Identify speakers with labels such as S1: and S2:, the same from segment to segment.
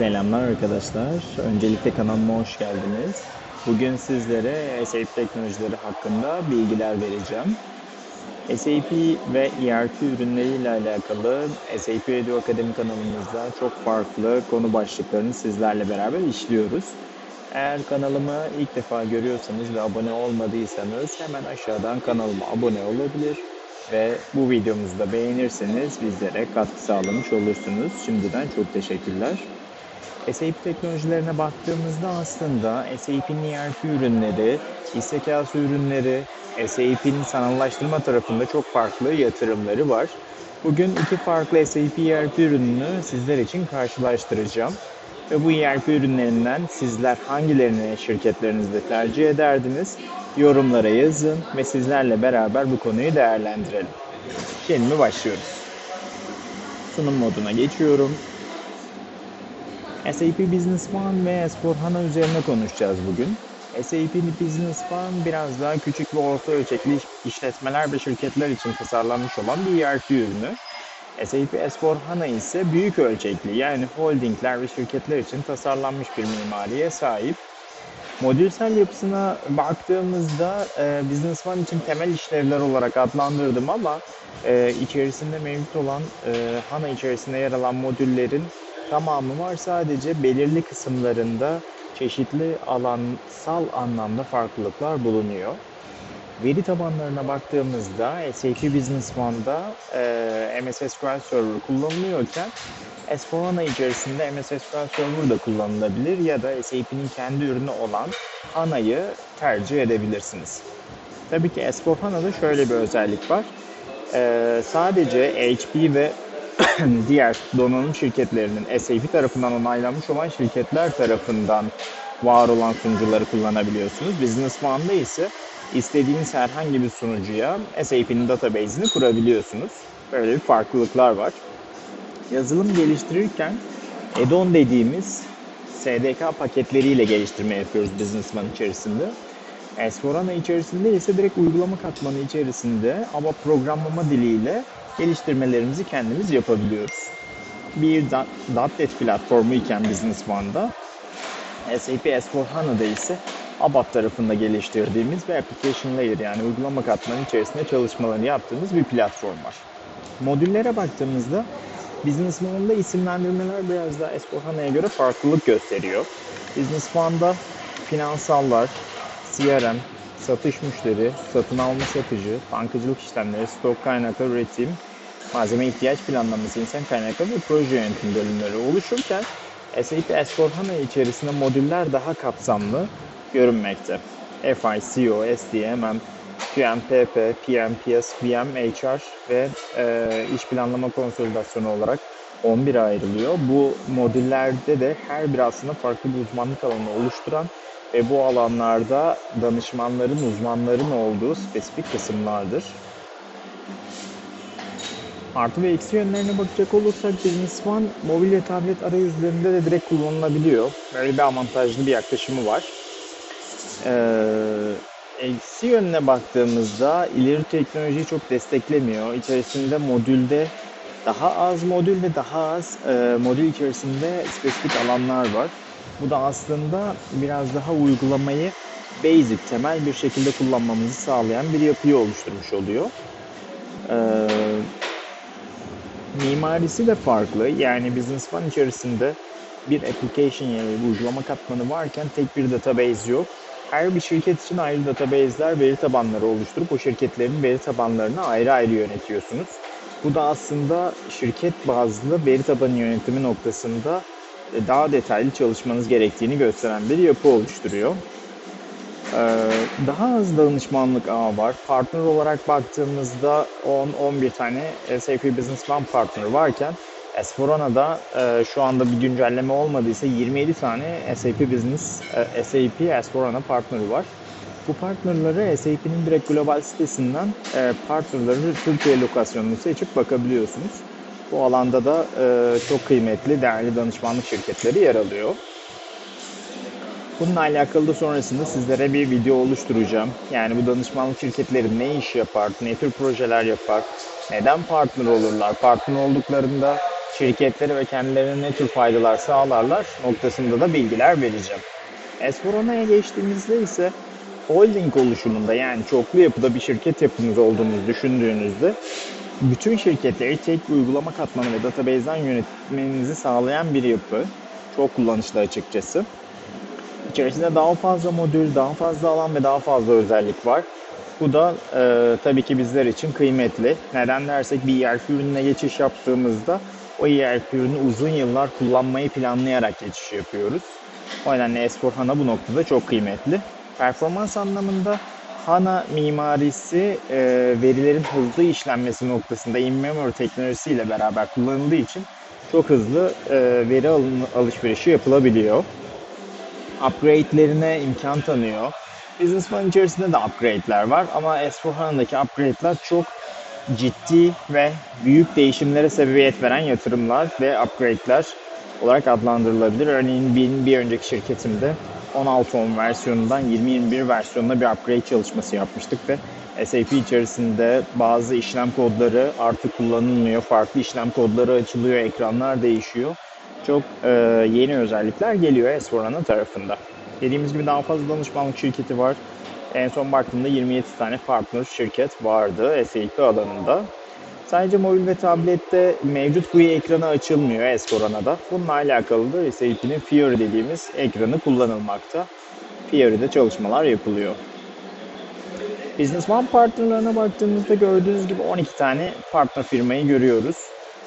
S1: Selamlar arkadaşlar. Öncelikle kanalıma hoş geldiniz. Bugün sizlere SAP teknolojileri hakkında bilgiler vereceğim. SAP ve ERP ürünleri ile alakalı SAP Edu Akademi kanalımızda çok farklı konu başlıklarını sizlerle beraber işliyoruz. Eğer kanalımı ilk defa görüyorsanız ve abone olmadıysanız hemen aşağıdan kanalıma abone olabilir ve bu videomuzu da beğenirseniz bizlere katkı sağlamış olursunuz. Şimdiden çok teşekkürler. SAP teknolojilerine baktığımızda aslında SAP'nin ERP ürünleri, iş zekası ürünleri, SAP'nin sanallaştırma tarafında çok farklı yatırımları var. Bugün iki farklı SAP ERP ürününü sizler için karşılaştıracağım. Ve bu ERP ürünlerinden sizler hangilerini şirketlerinizde tercih ederdiniz? Yorumlara yazın ve sizlerle beraber bu konuyu değerlendirelim. Şimdi başlıyoruz. Sunum moduna geçiyorum. SAP Business One ve S4HANA üzerine konuşacağız bugün. SAP Business One biraz daha küçük ve orta ölçekli işletmeler ve şirketler için tasarlanmış olan bir ERP ürünü. SAP S4HANA ise büyük ölçekli yani holdingler ve şirketler için tasarlanmış bir mimariye sahip. Modülsel yapısına baktığımızda e, Business One için temel işlevler olarak adlandırdım ama e, içerisinde mevcut olan e, HANA içerisinde yer alan modüllerin tamamı var. Sadece belirli kısımlarında çeşitli alansal anlamda farklılıklar bulunuyor. Veri tabanlarına baktığımızda SAP Business One'da e, MS SQL Server kullanılıyorken S4HANA içerisinde MS SQL Server da kullanılabilir ya da SAP'nin kendi ürünü olan HANA'yı tercih edebilirsiniz. Tabii ki S4HANA'da şöyle bir özellik var. E, sadece HP ve diğer donanım şirketlerinin SAP tarafından onaylanmış olan şirketler tarafından var olan sunucuları kullanabiliyorsunuz. Business One'da ise istediğiniz herhangi bir sunucuya SAP'nin database'ini kurabiliyorsunuz. Böyle bir farklılıklar var. Yazılım geliştirirken add-on dediğimiz SDK paketleriyle geliştirme yapıyoruz Business One içerisinde. S4HANA içerisinde ise direkt uygulama katmanı içerisinde ama programlama diliyle geliştirmelerimizi kendimiz yapabiliyoruz. Bir .NET platformu iken Business One'da SAP S4HANA'da ise ABAP tarafında geliştirdiğimiz ve application layer yani uygulama katmanı içerisinde çalışmalarını yaptığımız bir platform var. Modüllere baktığımızda Business One'da isimlendirmeler biraz daha S4HANA'ya göre farklılık gösteriyor. Business One'da finansallar, CRM, satış müşteri, satın alma satıcı, bankacılık işlemleri, stok kaynakları, üretim, malzeme ihtiyaç planlaması, insan kaynakları ve proje yönetim bölümleri oluşurken SAP S4HANA içerisinde modüller daha kapsamlı görünmekte. FI, CO, SD, MM, VM, HR ve e, iş planlama konsolidasyonu olarak 11 ayrılıyor. Bu modüllerde de her bir aslında farklı bir uzmanlık alanı oluşturan ve bu alanlarda danışmanların, uzmanların olduğu spesifik kısımlardır. Artı ve eksi yönlerine bakacak olursak Business One mobil ve tablet arayüzlerinde de direkt kullanılabiliyor. Böyle bir avantajlı bir yaklaşımı var. Ee, eksi yönüne baktığımızda ileri teknolojiyi çok desteklemiyor. İçerisinde modülde daha az modül ve daha az e, modül içerisinde spesifik alanlar var. Bu da aslında biraz daha uygulamayı basic, temel bir şekilde kullanmamızı sağlayan bir yapıyı oluşturmuş oluyor. Ee, mimarisi de farklı. Yani Business One içerisinde bir application yani bir uygulama katmanı varken tek bir database yok. Her bir şirket için ayrı database'ler, veri tabanları oluşturup o şirketlerin veri tabanlarını ayrı ayrı yönetiyorsunuz. Bu da aslında şirket bazlı veri tabanı yönetimi noktasında daha detaylı çalışmanız gerektiğini gösteren bir yapı oluşturuyor. Daha az danışmanlık ağı var. Partner olarak baktığımızda 10-11 tane SAP Business One partner varken S4HANA'da şu anda bir güncelleme olmadıysa 27 tane SAP Business SAP S4HANA partneri var. Bu partnerları SAP'nin direkt global sitesinden partnerları Türkiye lokasyonunu seçip bakabiliyorsunuz. Bu alanda da çok kıymetli, değerli danışmanlık şirketleri yer alıyor. Bununla alakalı da sonrasında sizlere bir video oluşturacağım. Yani bu danışmanlık şirketleri ne iş yapar, ne tür projeler yapar, neden partner olurlar, partner olduklarında şirketleri ve kendilerine ne tür faydalar sağlarlar noktasında da bilgiler vereceğim. S4HANA'ya geçtiğimizde ise holding oluşumunda yani çoklu yapıda bir şirket yapınız olduğunuzu düşündüğünüzde bütün şirketleri tek uygulama katmanı ve database'den yönetmenizi sağlayan bir yapı. Çok kullanışlı açıkçası. İçerisinde daha fazla modül, daha fazla alan ve daha fazla özellik var. Bu da e, tabii ki bizler için kıymetli. Neden dersek bir ERP ürününe geçiş yaptığımızda o ERP ürünü uzun yıllar kullanmayı planlayarak geçiş yapıyoruz. O nedenle S4HANA bu noktada çok kıymetli. Performans anlamında HANA mimarisi e, verilerin hızlı işlenmesi noktasında in-memory teknolojisiyle beraber kullanıldığı için çok hızlı e, veri alın, alışverişi yapılabiliyor. Upgrade'lerine imkan tanıyor. Business One içerisinde de upgrade'ler var ama S4HANA'daki upgrade'ler çok ciddi ve büyük değişimlere sebebiyet veren yatırımlar ve upgrade'ler olarak adlandırılabilir. Örneğin benim bir önceki şirketimde 16.10 versiyonundan 20.21 versiyonuna bir upgrade çalışması yapmıştık ve SAP içerisinde bazı işlem kodları artık kullanılmıyor. Farklı işlem kodları açılıyor, ekranlar değişiyor. Çok e, yeni özellikler geliyor S4HANA tarafında. Dediğimiz gibi daha fazla danışmanlık şirketi var. En son baktığımda 27 tane partner şirket vardı SAP alanında. Sadece mobil ve tablette mevcut GUI ekranı açılmıyor S4HANA'da. Bununla alakalı da SAP'nin Fiori dediğimiz ekranı kullanılmakta. Fiori'de çalışmalar yapılıyor. Business One partnerlarına baktığımızda gördüğünüz gibi 12 tane partner firmayı görüyoruz.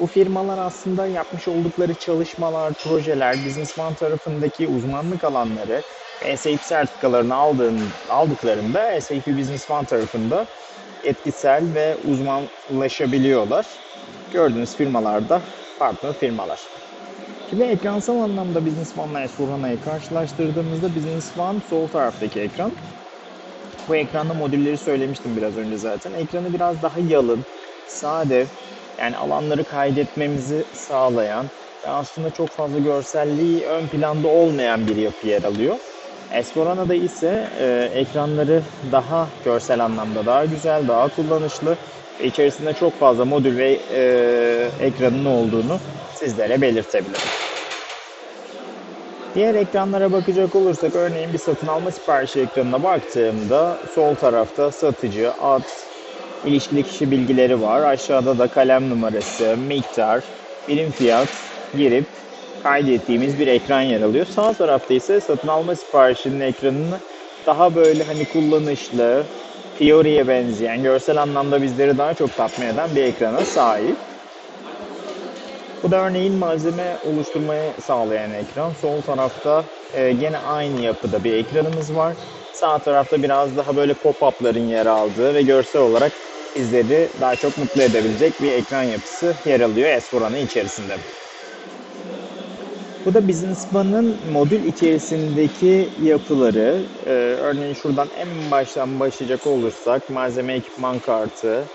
S1: Bu firmalar aslında yapmış oldukları çalışmalar, projeler, Business One tarafındaki uzmanlık alanları SAP sertifikalarını aldığın, aldıklarında SAP Business tarafında etkisel ve uzmanlaşabiliyorlar. Gördüğünüz firmalarda partner firmalar. Şimdi ekransal anlamda Business One ile S4HANA'yı karşılaştırdığımızda Business One sol taraftaki ekran. Bu ekranda modülleri söylemiştim biraz önce zaten. Ekranı biraz daha yalın, sade, yani alanları kaydetmemizi sağlayan ve aslında çok fazla görselliği ön planda olmayan bir yapı yer alıyor. Esperana'da ise e, ekranları daha görsel anlamda daha güzel, daha kullanışlı ve içerisinde çok fazla modül ve e, ekranın olduğunu sizlere belirtebilirim. Diğer ekranlara bakacak olursak örneğin bir satın alma siparişi ekranına baktığımda sol tarafta satıcı, ad, ilişkili kişi bilgileri var. Aşağıda da kalem numarası, miktar, birim fiyat girip kaydettiğimiz bir ekran yer alıyor. Sağ tarafta ise satın alma siparişinin ekranını daha böyle hani kullanışlı, Fiori'ye benzeyen, görsel anlamda bizleri daha çok tatmin eden bir ekrana sahip. Bu da örneğin malzeme oluşturmayı sağlayan ekran. Sol tarafta e, gene aynı yapıda bir ekranımız var. Sağ tarafta biraz daha böyle pop-up'ların yer aldığı ve görsel olarak bizleri daha çok mutlu edebilecek bir ekran yapısı yer alıyor S4HANA içerisinde. Bu da Business One'ın modül içerisindeki yapıları. Ee, örneğin şuradan en baştan başlayacak olursak malzeme ekipman kartı,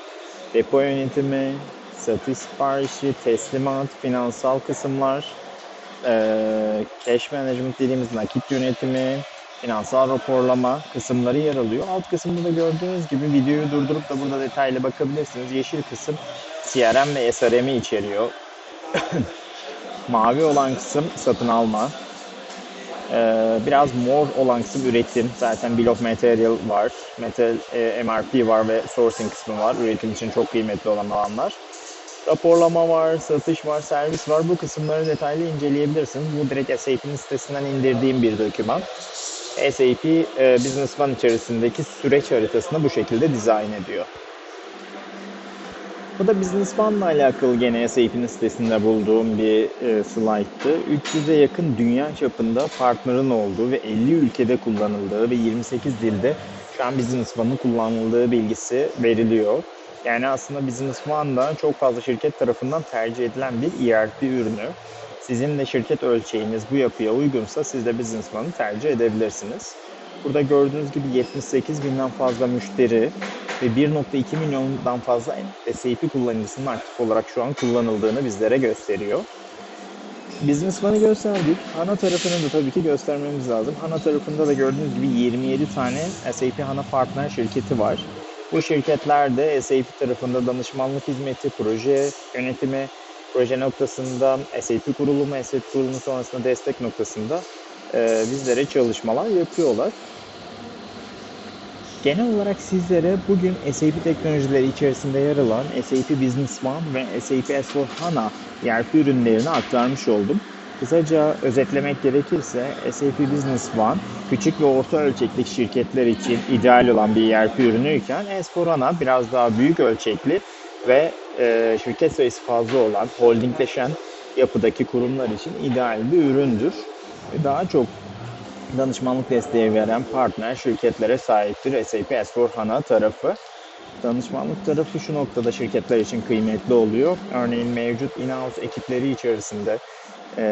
S1: depo yönetimi, satış siparişi, teslimat, finansal kısımlar, e, cash management dediğimiz nakit yönetimi, finansal raporlama kısımları yer alıyor. Alt kısımda da gördüğünüz gibi videoyu durdurup da burada detaylı bakabilirsiniz. Yeşil kısım CRM ve SRM'i içeriyor. Mavi olan kısım satın alma. Ee, biraz mor olan kısım üretim. Zaten Bill of Material var. Metal e, MRP var ve sourcing kısmı var. Üretim için çok kıymetli olan alanlar. Raporlama var, satış var, servis var. Bu kısımları detaylı inceleyebilirsiniz. Bu direkt SAP'nin sitesinden indirdiğim bir doküman. SAP e, Business One içerisindeki süreç haritasını bu şekilde dizayn ediyor. Bu da Business One ile alakalı gene SAP'nin sitesinde bulduğum bir e, slayttı. 300'e yakın dünya çapında partnerin olduğu ve 50 ülkede kullanıldığı ve 28 dilde şu an Business One'ın kullanıldığı bilgisi veriliyor. Yani aslında Business One'da çok fazla şirket tarafından tercih edilen bir ERP ürünü. Sizin de şirket ölçeğiniz bu yapıya uygunsa siz de Business One'ı tercih edebilirsiniz. Burada gördüğünüz gibi 78 binden fazla müşteri ve 1.2 milyondan fazla SAP kullanıcısının aktif olarak şu an kullanıldığını bizlere gösteriyor. Business One'ı gösterdik. HANA tarafını da tabii ki göstermemiz lazım. HANA tarafında da gördüğünüz gibi 27 tane SAP HANA partner şirketi var. Bu şirketler de SAP tarafında danışmanlık hizmeti, proje yönetimi proje noktasında SAP kurulumu, SAP kurulumu sonrasında destek noktasında e, bizlere çalışmalar yapıyorlar. Genel olarak sizlere bugün SAP teknolojileri içerisinde yer alan SAP Business One ve SAP S4HANA ERP ürünlerini aktarmış oldum. Kısaca özetlemek gerekirse SAP Business One küçük ve orta ölçekli şirketler için ideal olan bir ERP ürünüyken S4HANA biraz daha büyük ölçekli ve e, şirket sayısı fazla olan holdingleşen yapıdaki kurumlar için ideal bir üründür. Daha çok danışmanlık desteği veren partner şirketlere sahiptir SAP S4HANA tarafı. Danışmanlık tarafı şu noktada şirketler için kıymetli oluyor. Örneğin mevcut in-house ekipleri içerisinde e,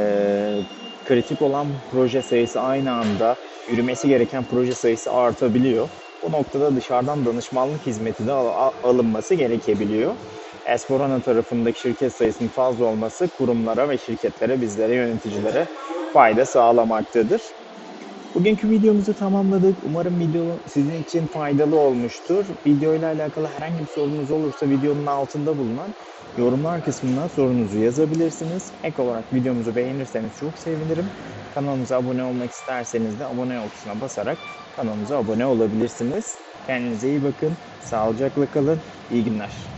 S1: kritik olan proje sayısı aynı anda yürümesi gereken proje sayısı artabiliyor. Bu noktada dışarıdan danışmanlık hizmeti de al- alınması gerekebiliyor. S4HANA tarafındaki şirket sayısının fazla olması kurumlara ve şirketlere, bizlere, yöneticilere fayda sağlamaktadır. Bugünkü videomuzu tamamladık. Umarım video sizin için faydalı olmuştur. Videoyla alakalı herhangi bir sorunuz olursa videonun altında bulunan yorumlar kısmına sorunuzu yazabilirsiniz. Ek olarak videomuzu beğenirseniz çok sevinirim. Kanalımıza abone olmak isterseniz de abone ol tuşuna basarak kanalımıza abone olabilirsiniz. Kendinize iyi bakın. Sağlıcakla kalın. İyi günler.